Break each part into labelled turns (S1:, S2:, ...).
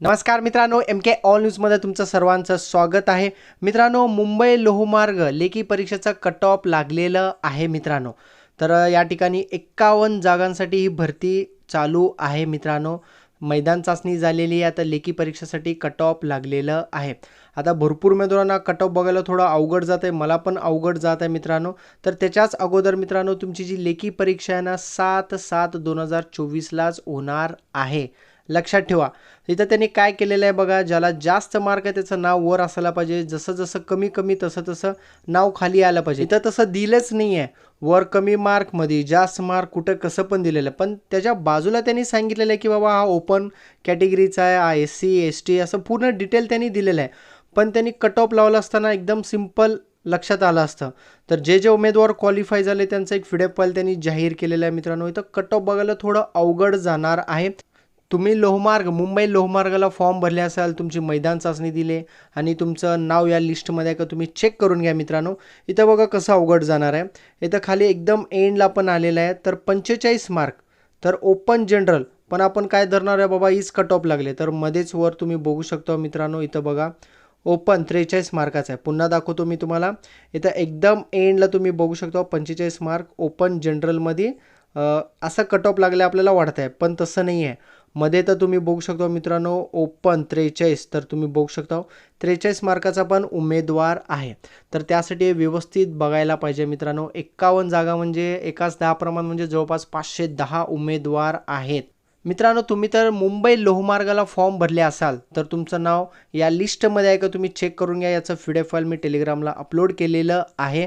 S1: नमस्कार मित्रांनो M K all न्यूजमध्ये तुमचं सर्वांचं स्वागत आहे. मित्रांनो मुंबई लोहमार्ग लेखी परीक्षेचं कट ऑफ लागलेलं आहे मित्रांनो. तर या ठिकाणी एक्कावन्न जागांसाठी ही भरती चालू आहे मित्रांनो. मैदान चाचणी झालेली आहे आता लेखी परीक्षेसाठी कट ऑफ लागलेलं आहे. आता भरपूर उमेदवारांना कट ऑफ बघायला थोडं अवघड जात आहे मला पण अवघड जात आहे मित्रांनो. तर त्याच्याच अगोदर मित्रांनो तुमची जी लेखी परीक्षा आहे ना सात सात दोन हजार चोवीसलाच होणार आहे. लक्षात ठेवा. इथं त्यांनी काय केलेलं आहे बघा ज्याला जास्त मार्क आहे त्याचं नाव वर असायला पाहिजे. जसं जसं कमी कमी तसं तसं नाव खाली आलं पाहिजे. इथं तसं दिलंच नाही आहे वर कमी मार्कमध्ये जास्त मार्क कुठं कसं पण दिलेलं. आहे पण त्याच्या बाजूला त्यांनी सांगितलेलं आहे की बाबा हा ओपन कॅटेगरीचा आहे हा एस सी एस टी असं पूर्ण डिटेल त्यांनी दिलेलं आहे. पण त्यांनी कट ऑफ लावला असताना एकदम सिंपल लक्षात आलं असतं. तर जे जे उमेदवार क्वालिफाय झाले त्यांचं एक फिडेप फाईल त्यांनी जाहीर केलेलं आहे मित्रांनो. इथं कट ऑफ बघायला थोडं अवघड जाणार आहे. तुम्ही लोहमार्ग मुंबई लोहमार्गाला फॉर्म भरले असाल तुमची मैदान चाचणी दिले आणि तुमचं नाव या लिस्टमध्ये आहे का तुम्ही चेक करून घ्या मित्रांनो. इथं बघा कसं अवघड जाणार आहे. इथं खाली एकदम एंडला पण आलेलं आहे. तर पंचेचाळीस मार्क तर ओपन जनरल पण आपण काय धरणार आहे बाबा? हीच कट ऑफ लागले. तर मध्येच वर तुम्ही बघू शकता मित्रांनो इथं बघा. ओपन त्रेचाळीस मार्काचा आहे. पुन्हा दाखवतो मी तुम्हाला. इथं एकदम एंडला तुम्ही बघू शकता पंचेचाळीस मार्क ओपन जनरलमध्ये असं कट ऑफ लागले आपल्याला वाढत आहे पण तसं नाही आहे मध्ये तर तुम्ही बघू शकता मित्रांनो ओपन त्रेचाळीस तर तुम्ही बघू शकता त्रेचाळीस मार्काचा पण उमेदवार आहे. तर त्यासाठी व्यवस्थित बघायला पाहिजे मित्रांनो एक्कावन्न जागा म्हणजे एकाच दहा प्रमाण म्हणजे जवळपास पाचशे दहा उमेदवार आहेत. मित्रांनो तुम्ही तर मुंबई लोहमार्गाला फॉर्म भरले असाल तर तुमचं नाव या लिस्टमध्ये आहे का? तुम्ही चेक करून घ्या याचं फिडे फाईल मी टेलिग्रामला अपलोड केलेलं आहे.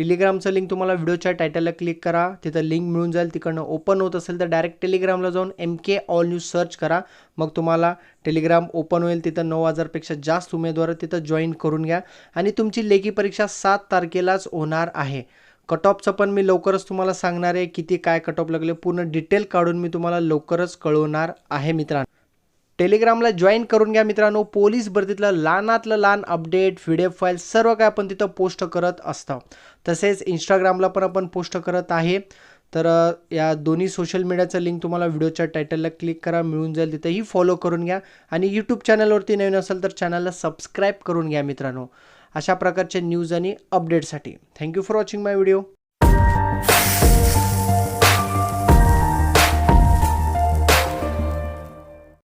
S1: टेलिग्रामचं लिंक तुम्हाला व्हिडिओच्या टायटलला क्लिक करा. तिथं लिंक मिळून जाईल. तिकडनं ओपन होत असेल तर डायरेक्ट टेलिग्रामला जाऊन M K all news search करा. मग तुम्हाला टेलिग्राम ओपन होईल. तिथं नऊ हजारपेक्षा जास्त उमेदवार तिथं जॉईन करून घ्या. आणि तुमची लेखी परीक्षा सात तारखेलाच होणार आहे. कट ऑफचं पण मी लवकरच तुम्हाला सांगणार आहे. किती काय कट ऑफ लागले पूर्ण डिटेल काढून मी तुम्हाला लवकरच कळवणार आहे मित्रांनो. टेलिग्रामला जॉईन करून घ्या मित्रांनो. पोलीस भरतीतलं लहानातलं लहान अपडेट व्हिडिओ फाईल सर्व काय आपण तिथं पोस्ट करत असतो. तसेच इंस्टाग्रामला पण आपण पोस्ट करत आहे. तर या दोन्ही सोशल मीडियाचं लिंक तुम्हाला व्हिडिओच्या टायटलला क्लिक करा मिळून जाईल. तिथंही फॉलो करून घ्या. आणि यूट्यूब चॅनलवरती नवीन असेल तर चॅनलला सबस्क्राईब करून घ्या मित्रांनो. अशा प्रकारचे न्यूज आणि अपडेटसाठी thank you for watching my video